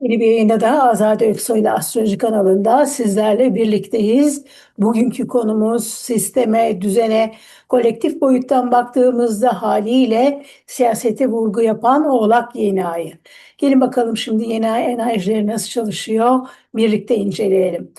Yeni bir yayında da Azade Öksoy ile Astroloji kanalında sizlerle birlikteyiz. Bugünkü konumuz sisteme, düzene, kolektif boyuttan baktığımızda haliyle siyasete vurgu yapan Oğlak Yeni Ayı. Gelin bakalım şimdi yeni ay enerjileri nasıl çalışıyor birlikte inceleyelim.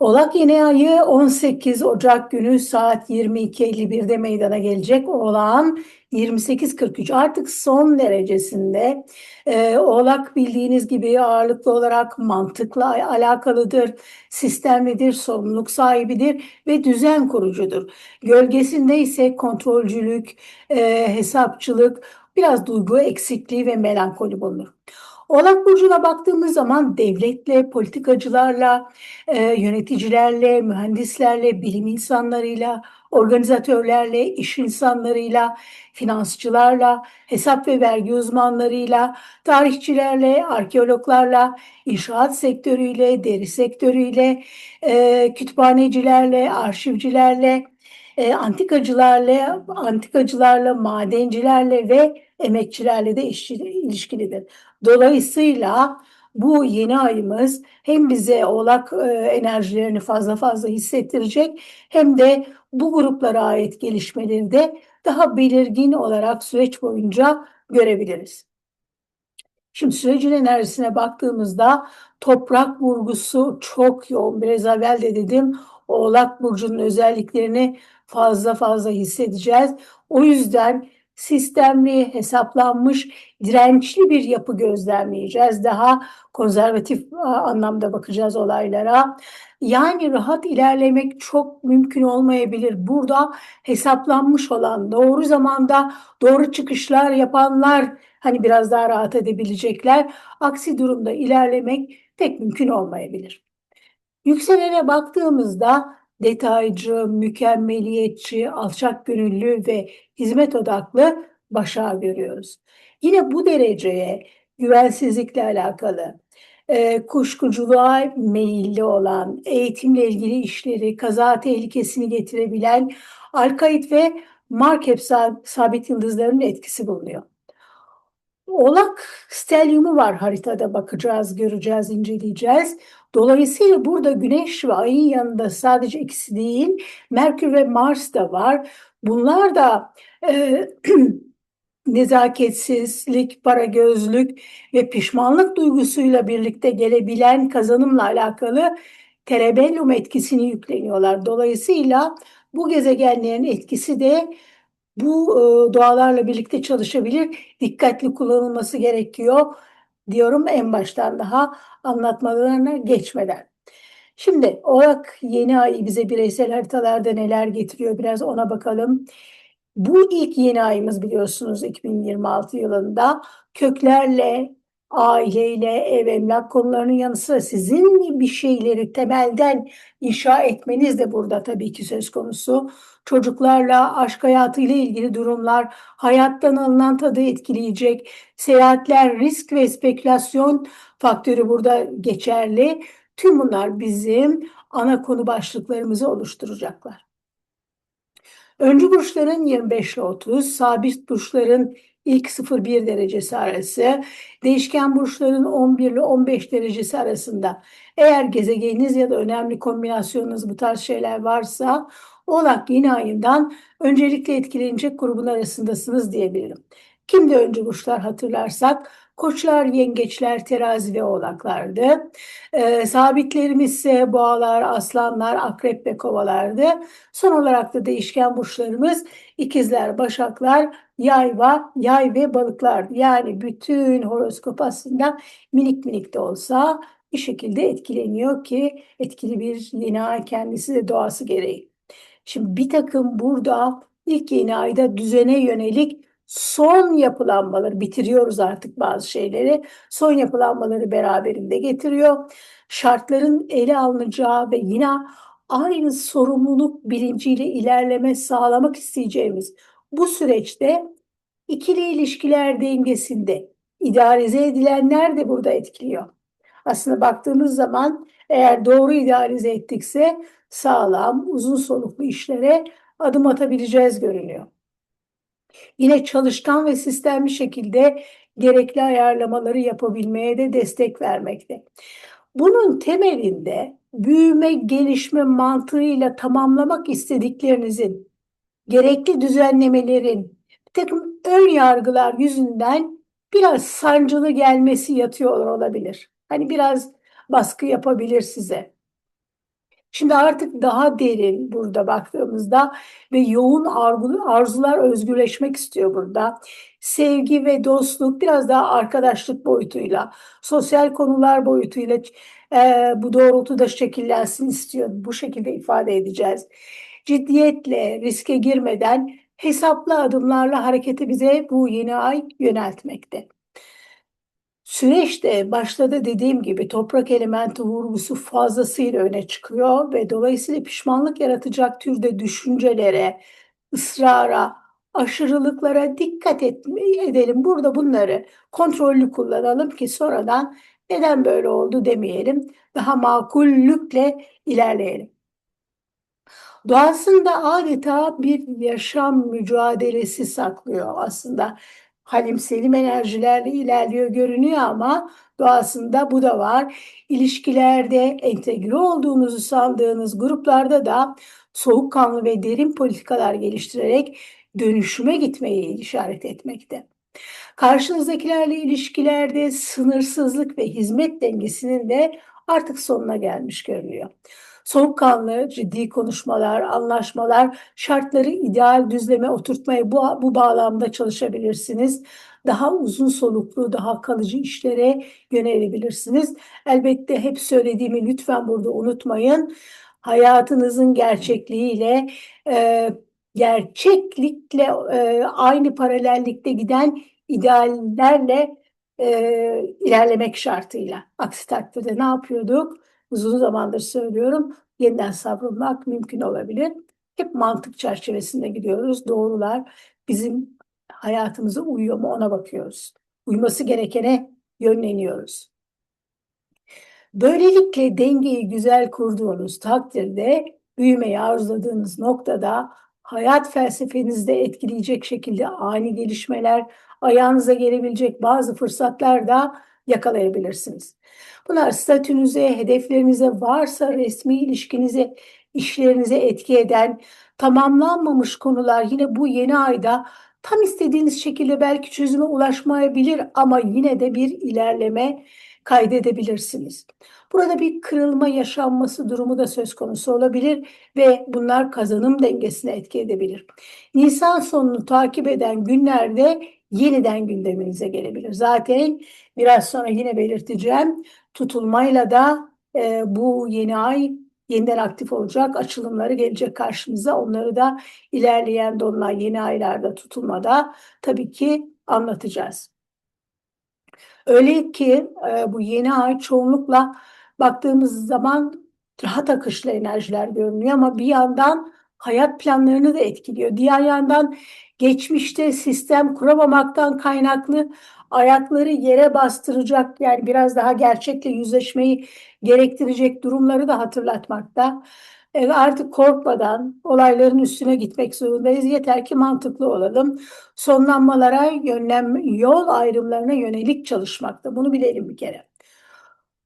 Oğlak Yeni Ayı 18 Ocak günü saat 22.51'de meydana gelecek. Oğlak'ın 28.43 artık son derecesinde. Ee, Oğlak bildiğiniz gibi ağırlıklı olarak mantıkla alakalıdır, sistemlidir, sorumluluk sahibidir ve düzen kurucudur. Gölgesinde ise kontrolcülük, e, hesapçılık, biraz duygu eksikliği ve melankoli bulunur. Oğlak Burcu'na baktığımız zaman devletle, politikacılarla, e, yöneticilerle, mühendislerle, bilim insanlarıyla, organizatörlerle, iş insanlarıyla, finansçılarla, hesap ve vergi uzmanlarıyla, tarihçilerle, arkeologlarla, inşaat sektörüyle, deri sektörüyle, e, kütüphanecilerle, arşivcilerle, e, antikacılarla, antikacılarla, madencilerle ve emekçilerle de ilişkilidir. Dolayısıyla bu yeni ayımız hem bize oğlak e, enerjilerini fazla fazla hissettirecek hem de bu gruplara ait gelişmeleri de daha belirgin olarak süreç boyunca görebiliriz. Şimdi sürecin enerjisine baktığımızda toprak vurgusu çok yoğun. Biraz evvel de dedim Oğlak Burcu'nun özelliklerini fazla fazla hissedeceğiz. O yüzden sistemli, hesaplanmış, dirençli bir yapı gözlemleyeceğiz. Daha konservatif anlamda bakacağız olaylara. Yani rahat ilerlemek çok mümkün olmayabilir. Burada hesaplanmış olan, doğru zamanda doğru çıkışlar yapanlar hani biraz daha rahat edebilecekler. Aksi durumda ilerlemek pek mümkün olmayabilir. Yükselene baktığımızda detaycı, mükemmeliyetçi, alçak gönüllü ve hizmet odaklı başa görüyoruz. Yine bu dereceye güvensizlikle alakalı, e, kuşkuculuğa meyilli olan, eğitimle ilgili işleri, kaza tehlikesini getirebilen Alkait ve Markep sabit yıldızlarının etkisi bulunuyor. Oğlak stelyumu var haritada bakacağız, göreceğiz, inceleyeceğiz. Dolayısıyla burada Güneş ve Ay'ın yanında sadece ikisi değil, Merkür ve Mars da var. Bunlar da e, nezaketsizlik, para gözlük ve pişmanlık duygusuyla birlikte gelebilen kazanımla alakalı terebellum etkisini yükleniyorlar. Dolayısıyla bu gezegenlerin etkisi de bu e, birlikte çalışabilir. Dikkatli kullanılması gerekiyor diyorum en baştan daha anlatmalarına geçmeden. Şimdi Orak yeni ay bize bireysel haritalarda neler getiriyor biraz ona bakalım. Bu ilk yeni ayımız biliyorsunuz 2026 yılında köklerle, aileyle, ev emlak konularının yanı sıra sizin bir şeyleri temelden inşa etmeniz de burada tabii ki söz konusu. Çocuklarla, aşk hayatıyla ilgili durumlar, hayattan alınan tadı etkileyecek, seyahatler, risk ve spekülasyon faktörü burada geçerli. Tüm bunlar bizim ana konu başlıklarımızı oluşturacaklar. Öncü burçların 25 ile 30, sabit burçların ilk 0-1 derecesi arası, değişken burçların 11 ile 15 derecesi arasında. Eğer gezegeniniz ya da önemli kombinasyonunuz bu tarz şeyler varsa Oğlak yeni ayından öncelikle etkilenecek grubun arasındasınız diyebilirim. Kimdi önce burçlar hatırlarsak koçlar, yengeçler, terazi ve oğlaklardı. Ee, sabitlerimiz ise boğalar, aslanlar, akrep ve kovalardı. Son olarak da değişken burçlarımız ikizler, başaklar, yay, va, yay ve balıklardı. Yani bütün horoskop aslında minik minik de olsa bir şekilde etkileniyor ki etkili bir yeni ay kendisi de doğası gereği. Şimdi bir takım burada ilk yeni ayda düzene yönelik son yapılanmaları bitiriyoruz artık bazı şeyleri. Son yapılanmaları beraberinde getiriyor. Şartların ele alınacağı ve yine aynı sorumluluk bilinciyle ilerleme sağlamak isteyeceğimiz bu süreçte ikili ilişkiler dengesinde idealize edilenler de burada etkiliyor. Aslında baktığımız zaman eğer doğru idealize ettikse sağlam, uzun soluklu işlere adım atabileceğiz görünüyor. Yine çalışkan ve sistemli şekilde gerekli ayarlamaları yapabilmeye de destek vermekte. Bunun temelinde büyüme, gelişme mantığıyla tamamlamak istediklerinizin, gerekli düzenlemelerin, bir takım ön yargılar yüzünden biraz sancılı gelmesi yatıyor olabilir. Hani biraz baskı yapabilir size. Şimdi artık daha derin burada baktığımızda ve yoğun arzular özgürleşmek istiyor burada. Sevgi ve dostluk biraz daha arkadaşlık boyutuyla, sosyal konular boyutuyla e, bu doğrultuda şekillensin istiyor. Bu şekilde ifade edeceğiz. Ciddiyetle, riske girmeden hesaplı adımlarla hareketi bize bu yeni ay yöneltmekte. Süreçte başladı dediğim gibi toprak elementi vurgusu fazlasıyla öne çıkıyor ve dolayısıyla pişmanlık yaratacak türde düşüncelere, ısrara, aşırılıklara dikkat et, edelim. Burada bunları kontrollü kullanalım ki sonradan neden böyle oldu demeyelim. Daha makullükle ilerleyelim. Doğasında adeta bir yaşam mücadelesi saklıyor aslında. Halim Selim enerjilerle ilerliyor görünüyor ama doğasında bu da var. İlişkilerde entegre olduğunuzu sandığınız gruplarda da soğukkanlı ve derin politikalar geliştirerek dönüşüme gitmeyi işaret etmekte. Karşınızdakilerle ilişkilerde sınırsızlık ve hizmet dengesinin de artık sonuna gelmiş görünüyor. Soğukkanlı, ciddi konuşmalar, anlaşmalar, şartları ideal düzleme oturtmaya bu, bu bağlamda çalışabilirsiniz. Daha uzun soluklu, daha kalıcı işlere yönelebilirsiniz. Elbette hep söylediğimi lütfen burada unutmayın. Hayatınızın gerçekliğiyle, e, gerçeklikle e, aynı paralellikte giden ideallerle e, ilerlemek şartıyla. Aksi takdirde ne yapıyorduk? Uzun zamandır söylüyorum. Yeniden savrulmak mümkün olabilir. Hep mantık çerçevesinde gidiyoruz. Doğrular bizim hayatımıza uyuyor mu ona bakıyoruz. Uyması gerekene yönleniyoruz. Böylelikle dengeyi güzel kurduğunuz takdirde büyümeyi arzuladığınız noktada hayat felsefenizde etkileyecek şekilde ani gelişmeler, ayağınıza gelebilecek bazı fırsatlar da yakalayabilirsiniz. Bunlar statünüze, hedeflerinize, varsa resmi ilişkinize, işlerinize etki eden tamamlanmamış konular yine bu yeni ayda tam istediğiniz şekilde belki çözüme ulaşmayabilir ama yine de bir ilerleme kaydedebilirsiniz. Burada bir kırılma yaşanması durumu da söz konusu olabilir ve bunlar kazanım dengesine etki edebilir. Nisan sonunu takip eden günlerde yeniden gündeminize gelebilir. Zaten biraz sonra yine belirteceğim tutulmayla da e, bu yeni ay yeniden aktif olacak açılımları gelecek karşımıza. Onları da ilerleyen dolunay yeni aylarda tutulmada tabii ki anlatacağız. Öyle ki e, bu yeni ay çoğunlukla baktığımız zaman rahat akışlı enerjiler görünüyor ama bir yandan hayat planlarını da etkiliyor. Diğer yandan geçmişte sistem kuramamaktan kaynaklı ayakları yere bastıracak yani biraz daha gerçekle yüzleşmeyi gerektirecek durumları da hatırlatmakta. Artık korkmadan olayların üstüne gitmek zorundayız. Yeter ki mantıklı olalım. Sonlanmalara, yönlem, yol ayrımlarına yönelik çalışmakta. Bunu bilelim bir kere.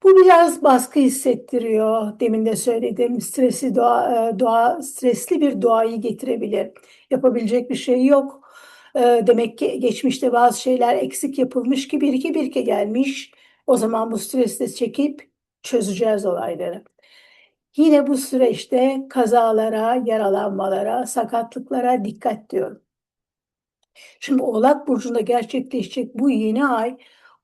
Bu biraz baskı hissettiriyor. Demin de söyledim. Stresli doğa, e, doğa stresli bir doğayı getirebilir. Yapabilecek bir şey yok. E, demek ki geçmişte bazı şeyler eksik yapılmış ki bir iki bir iki gelmiş. O zaman bu stresi çekip çözeceğiz olayları. Yine bu süreçte kazalara, yaralanmalara, sakatlıklara dikkat diyorum. Şimdi Oğlak Burcu'nda gerçekleşecek bu yeni ay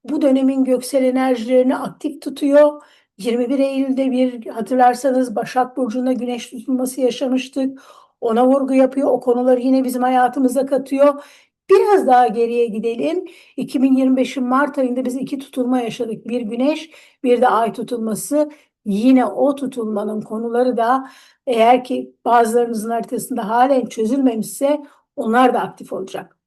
bu dönemin göksel enerjilerini aktif tutuyor. 21 Eylül'de bir hatırlarsanız Başak Burcu'nda güneş tutulması yaşamıştık. Ona vurgu yapıyor. O konuları yine bizim hayatımıza katıyor. Biraz daha geriye gidelim. 2025'in Mart ayında biz iki tutulma yaşadık. Bir güneş, bir de ay tutulması. Yine o tutulmanın konuları da eğer ki bazılarınızın haritasında halen çözülmemişse onlar da aktif olacak.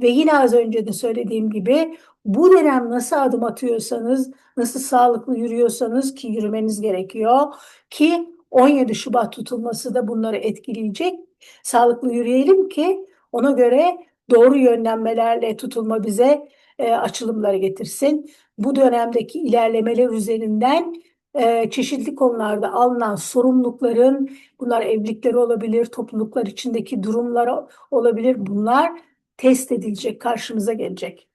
Ve yine az önce de söylediğim gibi bu dönem nasıl adım atıyorsanız, nasıl sağlıklı yürüyorsanız ki yürümeniz gerekiyor ki 17 Şubat tutulması da bunları etkileyecek. Sağlıklı yürüyelim ki ona göre doğru yönlenmelerle tutulma bize e, açılımları getirsin. Bu dönemdeki ilerlemeler üzerinden e, çeşitli konularda alınan sorumlulukların, bunlar evlilikleri olabilir, topluluklar içindeki durumlar olabilir. Bunlar test edilecek, karşımıza gelecek.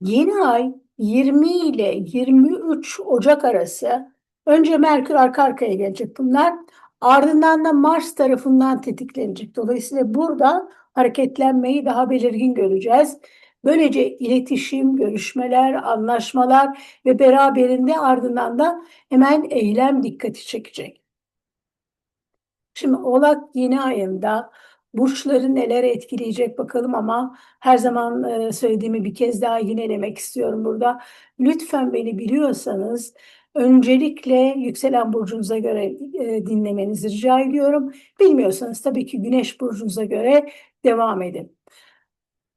Yeni ay 20 ile 23 Ocak arası önce Merkür arka arkaya gelecek bunlar. Ardından da Mars tarafından tetiklenecek. Dolayısıyla burada hareketlenmeyi daha belirgin göreceğiz. Böylece iletişim, görüşmeler, anlaşmalar ve beraberinde ardından da hemen eylem dikkati çekecek. Şimdi Oğlak yeni ayında burçları neler etkileyecek bakalım ama her zaman e, söylediğimi bir kez daha yinelemek istiyorum burada. Lütfen beni biliyorsanız öncelikle yükselen burcunuza göre e, dinlemenizi rica ediyorum. Bilmiyorsanız tabii ki güneş burcunuza göre devam edin.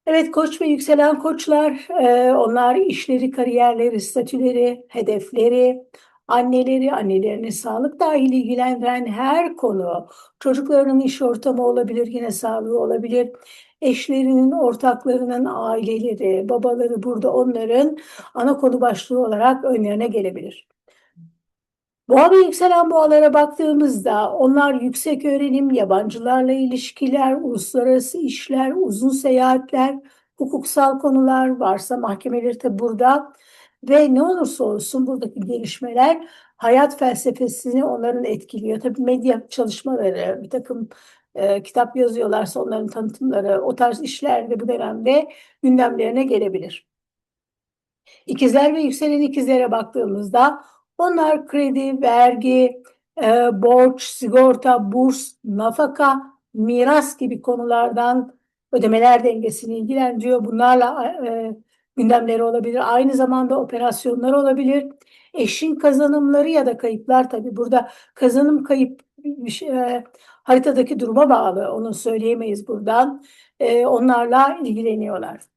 Evet koç ve yükselen koçlar onlar işleri, kariyerleri, statüleri, hedefleri, anneleri, annelerine sağlık dahil ilgilendiren her konu, çocuklarının iş ortamı olabilir, yine sağlığı olabilir, eşlerinin, ortaklarının aileleri, babaları burada onların ana konu başlığı olarak önlerine gelebilir. Boğa ve yükselen boğalara baktığımızda onlar yüksek öğrenim, yabancılarla ilişkiler, uluslararası işler, uzun seyahatler, hukuksal konular varsa mahkemeleri de burada ve ne olursa olsun buradaki gelişmeler hayat felsefesini onların etkiliyor. Tabii medya çalışmaları, bir takım e, kitap yazıyorlarsa onların tanıtımları, o tarz işler de bu dönemde gündemlerine gelebilir. İkizler ve yükselen ikizlere baktığımızda onlar kredi, vergi, e, borç, sigorta, burs, nafaka, miras gibi konulardan ödemeler dengesini ilgilendiriyor. Bunlarla e, gündemleri olabilir. Aynı zamanda operasyonlar olabilir. Eşin kazanımları ya da kayıplar tabii burada kazanım kayıp e, haritadaki duruma bağlı. Onu söyleyemeyiz buradan. E, onlarla ilgileniyorlar.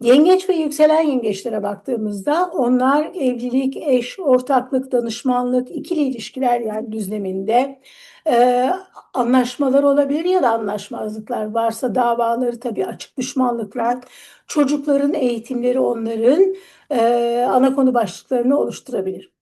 Yengeç ve yükselen yengeçlere baktığımızda onlar evlilik, eş, ortaklık, danışmanlık, ikili ilişkiler yani düzleminde e, anlaşmalar olabilir ya da anlaşmazlıklar varsa davaları tabii açık düşmanlıklar, çocukların eğitimleri onların e, ana konu başlıklarını oluşturabilir.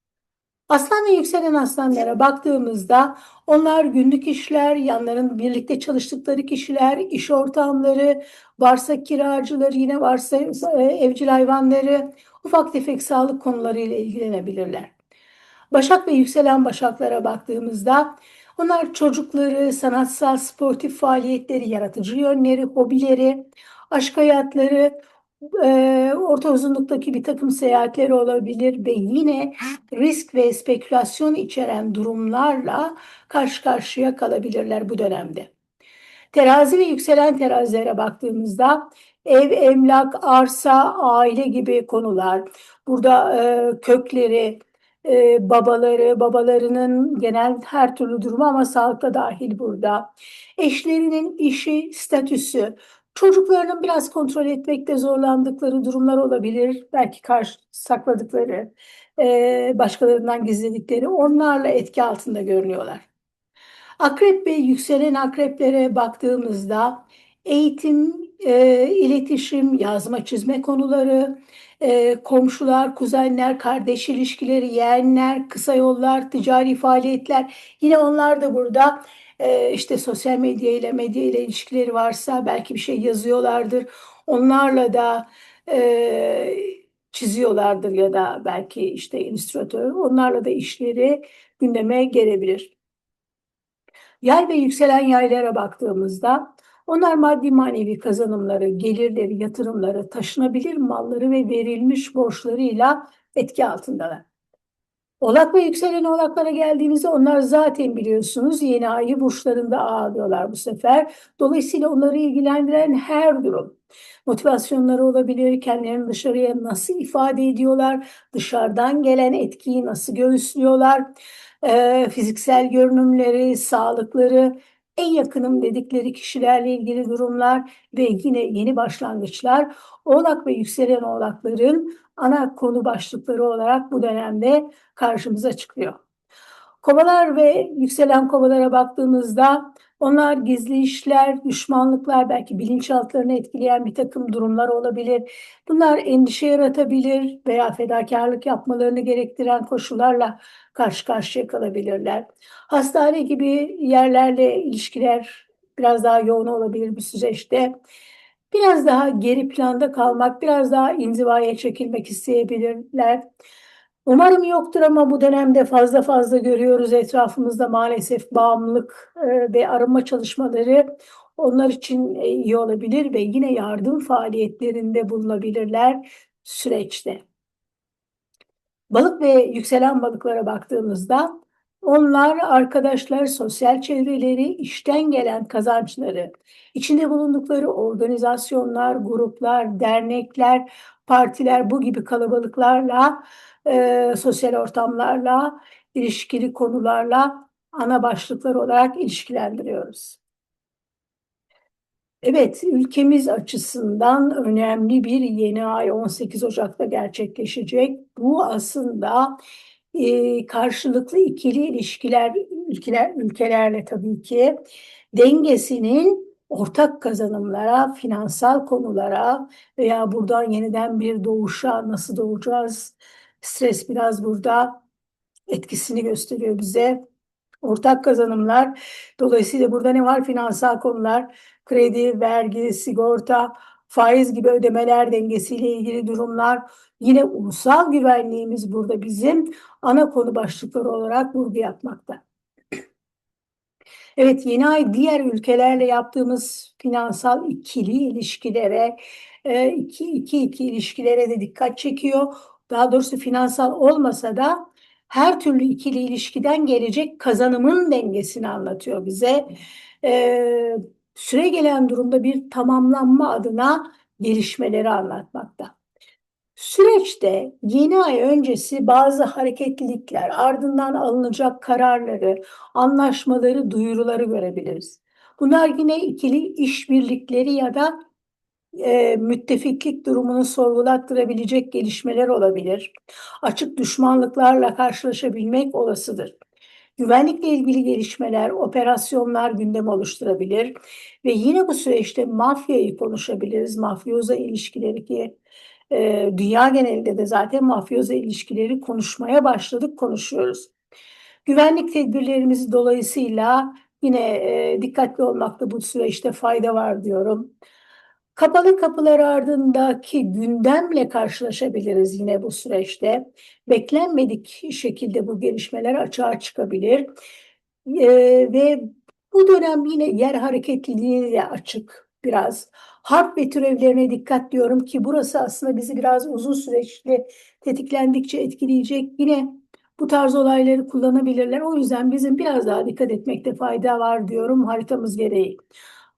Aslan ve yükselen aslanlara baktığımızda onlar günlük işler, yanların birlikte çalıştıkları kişiler, iş ortamları, varsa kiracıları, yine varsa e, evcil hayvanları, ufak tefek sağlık konularıyla ilgilenebilirler. Başak ve yükselen başaklara baktığımızda onlar çocukları, sanatsal, sportif faaliyetleri, yaratıcı yönleri, hobileri, aşk hayatları, orta uzunluktaki bir takım seyahatleri olabilir ve yine risk ve spekülasyon içeren durumlarla karşı karşıya kalabilirler bu dönemde. Terazi ve yükselen terazilere baktığımızda ev, emlak, arsa, aile gibi konular, burada kökleri, babaları, babalarının genel her türlü durumu ama sağlıkta dahil burada. Eşlerinin işi, statüsü, Çocuklarının biraz kontrol etmekte zorlandıkları durumlar olabilir. Belki karşı sakladıkları, e, başkalarından gizledikleri onlarla etki altında görünüyorlar. Akrep ve yükselen akreplere baktığımızda eğitim, e, iletişim, yazma çizme konuları, e, komşular, kuzenler, kardeş ilişkileri, yeğenler, kısa yollar, ticari faaliyetler yine onlar da burada e, işte sosyal medya ile medya ile ilişkileri varsa belki bir şey yazıyorlardır. Onlarla da e, çiziyorlardır ya da belki işte illüstratör onlarla da işleri gündeme gelebilir. Yay ve yükselen yaylara baktığımızda onlar maddi manevi kazanımları, gelirleri, yatırımları, taşınabilir malları ve verilmiş borçlarıyla etki altındalar. Oğlak ve yükselen oğlaklara geldiğimizde onlar zaten biliyorsunuz yeni ayı burçlarında ağlıyorlar bu sefer. Dolayısıyla onları ilgilendiren her durum. Motivasyonları olabilir, kendilerini dışarıya nasıl ifade ediyorlar, dışarıdan gelen etkiyi nasıl göğüslüyorlar, e, fiziksel görünümleri, sağlıkları, en yakınım dedikleri kişilerle ilgili durumlar ve yine yeni başlangıçlar oğlak ve yükselen oğlakların ana konu başlıkları olarak bu dönemde karşımıza çıkıyor. Kovalar ve yükselen kovalara baktığımızda Onlar gizli işler, düşmanlıklar, belki bilinçaltlarını etkileyen bir takım durumlar olabilir. Bunlar endişe yaratabilir veya fedakarlık yapmalarını gerektiren koşullarla karşı karşıya kalabilirler. Hastane gibi yerlerle ilişkiler biraz daha yoğun olabilir bir süreçte. Biraz daha geri planda kalmak, biraz daha inzivaya çekilmek isteyebilirler. Umarım yoktur ama bu dönemde fazla fazla görüyoruz etrafımızda maalesef bağımlılık e, ve arınma çalışmaları onlar için e, iyi olabilir ve yine yardım faaliyetlerinde bulunabilirler süreçte. Balık ve yükselen balıklara baktığımızda onlar arkadaşlar, sosyal çevreleri, işten gelen kazançları, içinde bulundukları organizasyonlar, gruplar, dernekler, partiler bu gibi kalabalıklarla, e, sosyal ortamlarla, ilişkili konularla ana başlıklar olarak ilişkilendiriyoruz. Evet, ülkemiz açısından önemli bir yeni ay 18 Ocak'ta gerçekleşecek. Bu aslında e, karşılıklı ikili ilişkiler ülkeler ülkelerle tabii ki dengesinin ortak kazanımlara, finansal konulara veya buradan yeniden bir doğuşa nasıl doğacağız? Stres biraz burada etkisini gösteriyor bize. Ortak kazanımlar. Dolayısıyla burada ne var? Finansal konular, kredi, vergi, sigorta, faiz gibi ödemeler dengesiyle ilgili durumlar. Yine ulusal güvenliğimiz burada bizim ana konu başlıkları olarak vurgu yapmakta. Evet yeni ay diğer ülkelerle yaptığımız finansal ikili ilişkilere, e, iki, iki, iki ilişkilere de dikkat çekiyor. Daha doğrusu finansal olmasa da her türlü ikili ilişkiden gelecek kazanımın dengesini anlatıyor bize. Ee, süre gelen durumda bir tamamlanma adına gelişmeleri anlatmakta. Süreçte yeni ay öncesi bazı hareketlilikler, ardından alınacak kararları, anlaşmaları, duyuruları görebiliriz. Bunlar yine ikili işbirlikleri ya da e, müttefiklik durumunu sorgulattırabilecek gelişmeler olabilir. Açık düşmanlıklarla karşılaşabilmek olasıdır. Güvenlikle ilgili gelişmeler, operasyonlar gündem oluşturabilir ve yine bu süreçte mafyayı konuşabiliriz. Mafyoza ilişkileri ki e, dünya genelinde de zaten mafyoza ilişkileri konuşmaya başladık, konuşuyoruz. Güvenlik tedbirlerimiz dolayısıyla yine e, dikkatli olmakta bu süreçte fayda var diyorum. Kapalı kapılar ardındaki gündemle karşılaşabiliriz yine bu süreçte. Beklenmedik şekilde bu gelişmeler açığa çıkabilir. Ee, ve bu dönem yine yer hareketliliğiyle açık biraz. Harp ve türevlerine dikkat diyorum ki burası aslında bizi biraz uzun süreçli tetiklendikçe etkileyecek. Yine bu tarz olayları kullanabilirler. O yüzden bizim biraz daha dikkat etmekte fayda var diyorum haritamız gereği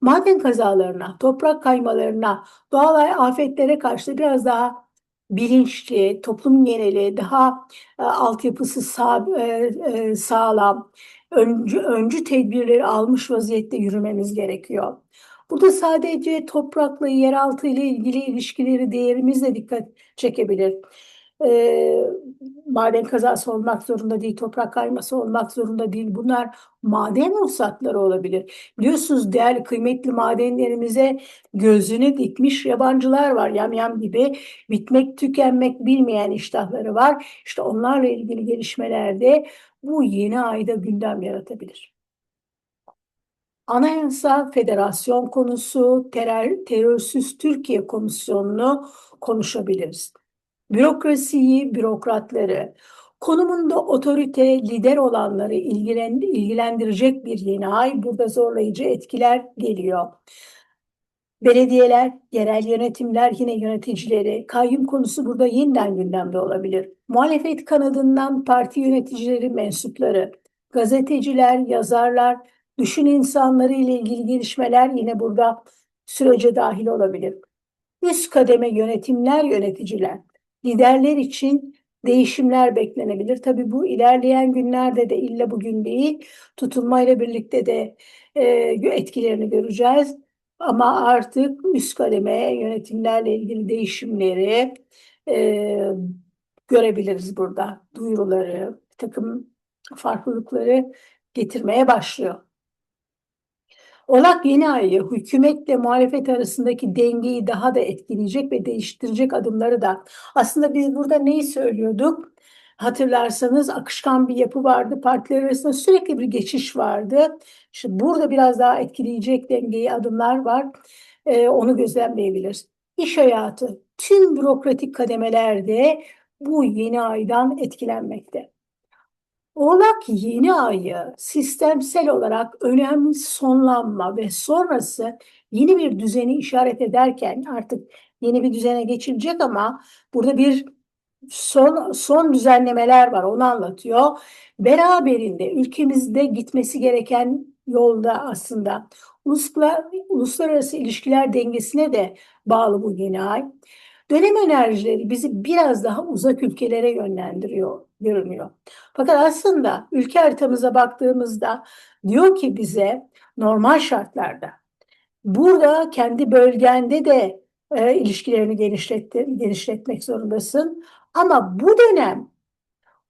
maden kazalarına, toprak kaymalarına, doğal afetlere karşı biraz daha bilinçli, toplum geneli, daha e, altyapısı sağ, e, e, sağlam, öncü, öncü tedbirleri almış vaziyette yürümemiz gerekiyor. Burada sadece toprakla, yeraltı ile ilgili ilişkileri değerimizle dikkat çekebilir e, maden kazası olmak zorunda değil, toprak kayması olmak zorunda değil. Bunlar maden ruhsatları olabilir. Biliyorsunuz değerli kıymetli madenlerimize gözünü dikmiş yabancılar var. Yamyam gibi bitmek tükenmek bilmeyen iştahları var. İşte onlarla ilgili gelişmelerde bu yeni ayda gündem yaratabilir. Anayasa Federasyon konusu, terör, terörsüz Türkiye Komisyonu'nu konuşabiliriz bürokrasiyi, bürokratları, konumunda otorite, lider olanları ilgilendirecek bir yeni ay. Burada zorlayıcı etkiler geliyor. Belediyeler, yerel yönetimler, yine yöneticileri, kayyum konusu burada yeniden gündemde olabilir. Muhalefet kanadından parti yöneticileri, mensupları, gazeteciler, yazarlar, düşün insanları ile ilgili gelişmeler yine burada sürece dahil olabilir. Üst kademe yönetimler, yöneticiler, liderler için değişimler beklenebilir. Tabii bu ilerleyen günlerde de illa bugün değil, tutulmayla birlikte de e, etkilerini göreceğiz. Ama artık üst kademe yönetimlerle ilgili değişimleri e, görebiliriz burada. Duyuruları, bir takım farklılıkları getirmeye başlıyor. Oğlak yeni ayı hükümetle muhalefet arasındaki dengeyi daha da etkileyecek ve değiştirecek adımları da. Aslında biz burada neyi söylüyorduk? Hatırlarsanız akışkan bir yapı vardı. Partiler arasında sürekli bir geçiş vardı. Şimdi burada biraz daha etkileyecek dengeyi adımlar var. Ee, onu gözlemleyebiliriz. İş hayatı tüm bürokratik kademelerde bu yeni aydan etkilenmekte. Oğlak yeni ayı sistemsel olarak önemli sonlanma ve sonrası yeni bir düzeni işaret ederken artık yeni bir düzene geçilecek ama burada bir son son düzenlemeler var onu anlatıyor. Beraberinde ülkemizde gitmesi gereken yolda aslında uluslararası ilişkiler dengesine de bağlı bu yeni ay. Dönem enerjileri bizi biraz daha uzak ülkelere yönlendiriyor, görünüyor. Fakat aslında ülke haritamıza baktığımızda diyor ki bize normal şartlarda burada kendi bölgende de e, ilişkilerini genişletmek zorundasın. Ama bu dönem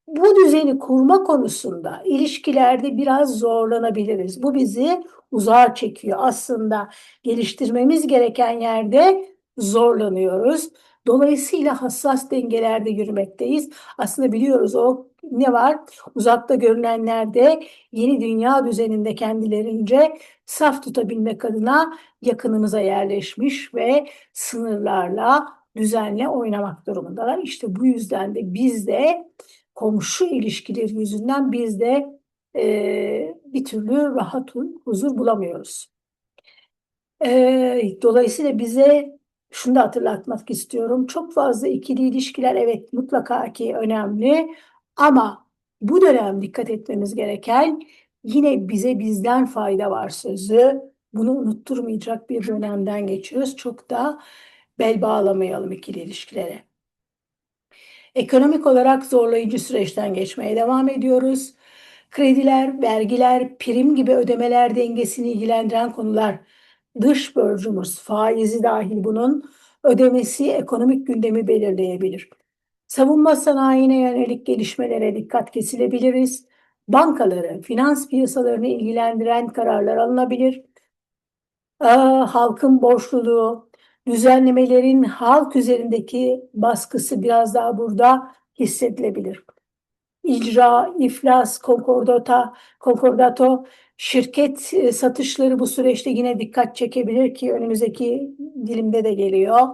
bu düzeni kurma konusunda ilişkilerde biraz zorlanabiliriz. Bu bizi uzağa çekiyor. Aslında geliştirmemiz gereken yerde zorlanıyoruz. Dolayısıyla hassas dengelerde yürümekteyiz. Aslında biliyoruz o ne var? Uzakta görünenlerde yeni dünya düzeninde kendilerince saf tutabilmek adına yakınımıza yerleşmiş ve sınırlarla düzenle oynamak durumundalar. İşte bu yüzden de biz de komşu ilişkileri yüzünden biz de e, bir türlü rahat huzur bulamıyoruz. E, dolayısıyla bize şunu da hatırlatmak istiyorum. Çok fazla ikili ilişkiler evet mutlaka ki önemli ama bu dönem dikkat etmemiz gereken yine bize bizden fayda var sözü. Bunu unutturmayacak bir dönemden geçiyoruz. Çok da bel bağlamayalım ikili ilişkilere. Ekonomik olarak zorlayıcı süreçten geçmeye devam ediyoruz. Krediler, vergiler, prim gibi ödemeler dengesini ilgilendiren konular dış borcumuz, faizi dahil bunun ödemesi ekonomik gündemi belirleyebilir. Savunma sanayine yönelik gelişmelere dikkat kesilebiliriz. Bankaları, finans piyasalarını ilgilendiren kararlar alınabilir. Aa, halkın borçluluğu, düzenlemelerin halk üzerindeki baskısı biraz daha burada hissedilebilir. İcra, iflas, konkordata, konkordato, şirket e, satışları bu süreçte yine dikkat çekebilir ki önümüzdeki dilimde de geliyor.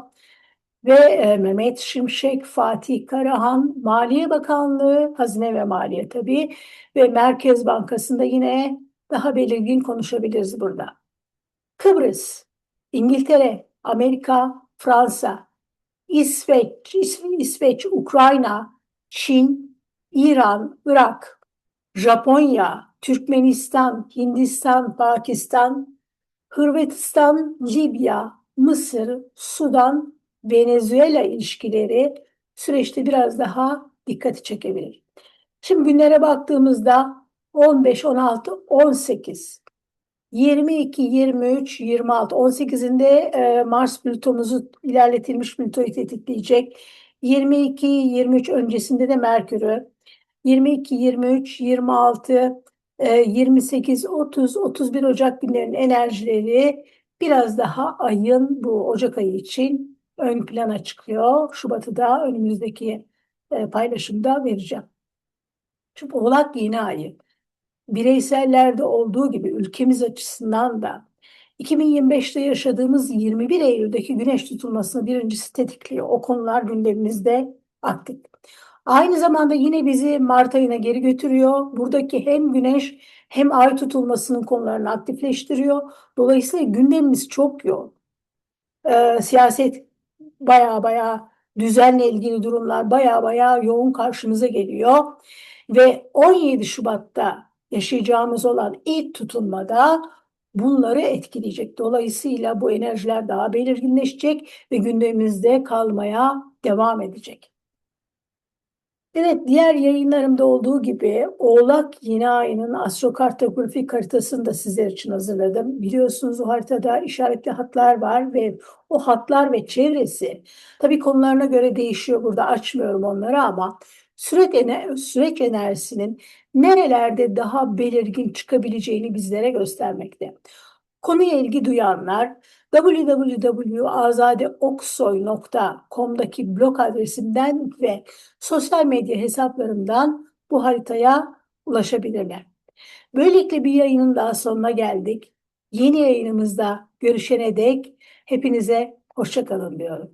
Ve e, Mehmet Şimşek, Fatih Karahan, Maliye Bakanlığı, Hazine ve Maliye tabii ve Merkez Bankası'nda yine daha belirgin konuşabiliriz burada. Kıbrıs, İngiltere, Amerika, Fransa, İsveç, İsveç, Ukrayna, Çin, İran, Irak, Japonya, Türkmenistan, Hindistan, Pakistan, Hırvatistan, Libya, Mısır, Sudan, Venezuela ilişkileri süreçte biraz daha dikkati çekebilir. Şimdi günlere baktığımızda 15, 16, 18 22, 23, 26, 18'inde e, Mars Plüton'umuzu ilerletilmiş Plüton'u tetikleyecek. 22, 23 öncesinde de Merkür'ü. 22, 23, 26, e, 28, 30, 31 Ocak günlerinin enerjileri biraz daha ayın bu Ocak ayı için ön plana çıkıyor. Şubat'ı da önümüzdeki e, paylaşımda vereceğim. Çünkü Oğlak yeni ayı bireysellerde olduğu gibi ülkemiz açısından da 2025'te yaşadığımız 21 Eylül'deki güneş tutulmasını birincisi tetikliyor. O konular gündemimizde aktif. Aynı zamanda yine bizi Mart ayına geri götürüyor. Buradaki hem güneş hem ay tutulmasının konularını aktifleştiriyor. Dolayısıyla gündemimiz çok yoğun. Ee, siyaset baya baya düzenle ilgili durumlar baya baya yoğun karşımıza geliyor. Ve 17 Şubat'ta yaşayacağımız olan ilk tutunmada bunları etkileyecek. Dolayısıyla bu enerjiler daha belirginleşecek ve gündemimizde kalmaya devam edecek. Evet, diğer yayınlarımda olduğu gibi Oğlak yeni ayının astrokartografik haritasını da sizler için hazırladım. Biliyorsunuz o haritada işaretli hatlar var ve o hatlar ve çevresi tabii konularına göre değişiyor. Burada açmıyorum onları ama süreç, ener süreç enerjisinin nerelerde daha belirgin çıkabileceğini bizlere göstermekte. Konuya ilgi duyanlar www.azadeoksoy.com'daki blog adresimden ve sosyal medya hesaplarımdan bu haritaya ulaşabilirler. Böylelikle bir yayının daha sonuna geldik. Yeni yayınımızda görüşene dek hepinize hoşça kalın diyorum.